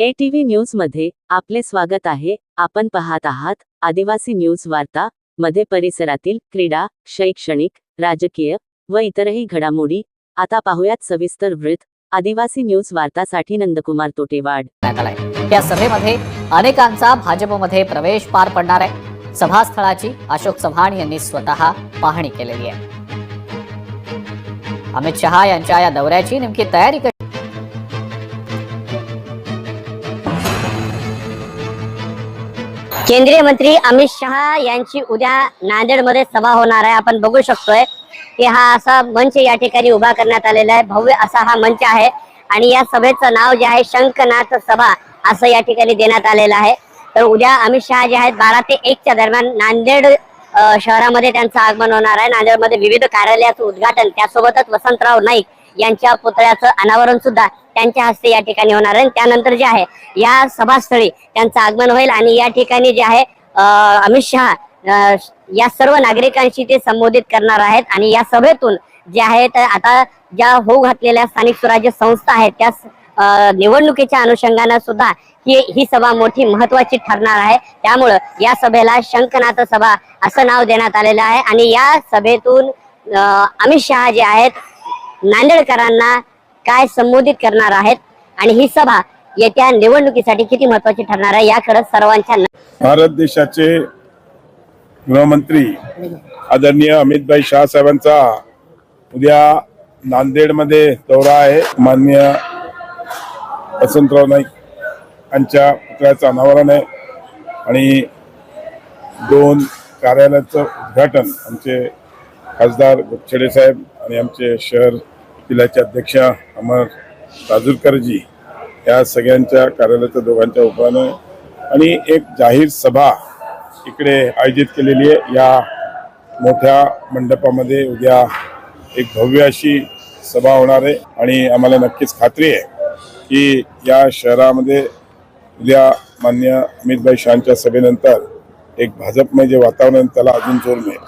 ATV न्यूजमध्ये आपले स्वागत आहे. आपण पाहत आहात आदिवासी न्यूज वार्ता मध्ये परिसरातील क्रीडा शैक्षणिक राजकीय व इतरही घडामोडी. आता पाहुयात सविस्तर वृत्त. आदिवासी न्यूज वार्तासाठी नंदकुमार तोटेवाड. या सभेमध्ये अनेकांचा भाजपमध्ये प्रवेश पार पडणार आहे. सभास्थळाची अशोक चव्हाण यांनी स्वतः पाहणी केलेली आहे. अमित शहा यांच्या या दौऱ्याची नेमकी तयारी केंद्रीय मंत्री अमित शहा यांची उद्या नांदेडमध्ये सभा होणार आहे. आपण बघू शकतोय की हा असा मंच या ठिकाणी उभा करण्यात आलेला आहे. भव्य असा हा मंच आहे आणि या सभेचं नाव जे आहे शंखनाथ सभा असं या ठिकाणी देण्यात आलेलं आहे. तर उद्या अमित शहा जे आहेत बारा ते एकच्या दरम्यान नांदेड शहरामध्ये त्यांचं आगमन होणार आहे. नांदेडमध्ये विविध कार्यालयाचं उद्घाटन त्यासोबतच वसंतराव नाईक यांच्या पुतळ्याचं अनावरण सुद्धा त्यांच्या हस्ते या ठिकाणी होणार आहे. आणि त्यानंतर जे आहे या सभास्थळी त्यांचं आगमन होईल आणि या ठिकाणी जे आहे अमित शहा या सर्व नागरिकांशी ते संबोधित करणार आहेत आणि या सभेतून जे आहे तर आता ज्या होऊ घातलेल्या स्थानिक स्वराज्य संस्था आहेत त्या निवडणुकीच्या अनुषंगानं सुद्धा ही ही सभा मोठी महत्वाची ठरणार आहे. त्यामुळं या सभेला शंखनाथ सभा असं नाव देण्यात आलेलं आहे. आणि या सभेतून अमित शहा जे आहेत नांदेडकरांना काय संबोधित करणार आहेत आणि ही सभा येत्या निवडणुकीसाठी किती महत्वाची ठरणार आहे याकडे सर्वांच्या भारत देशाचे गृहमंत्री आदरणीय अमितभाई शाह साहेबांचा उद्या नांदेडमध्ये दौरा आहे. मान्य वसंतराव नाईक यांच्या पुतळ्याचं अनावरण आहे. आणि दोन कार्यालयाचं उद्घाटन आमचे खासदार गुपछडे साहेब आणि आमचे शहर जिल्ह्याचे अध्यक्ष अमर राजूरकरजी या सगळ्यांच्या कार्यालयाच्या दोघांच्या उपरानं आणि एक जाहीर सभा इकडे आयोजित केलेली आहे. या मोठ्या मंडपामध्ये उद्या एक भव्य अशी सभा होणार आहे. आणि आम्हाला नक्कीच खात्री आहे की या शहरामध्ये उद्या मान्य अमितभाई शहांच्या सभेनंतर एक भाजपमय जे वातावरण त्याला अजून जोर मिळेल.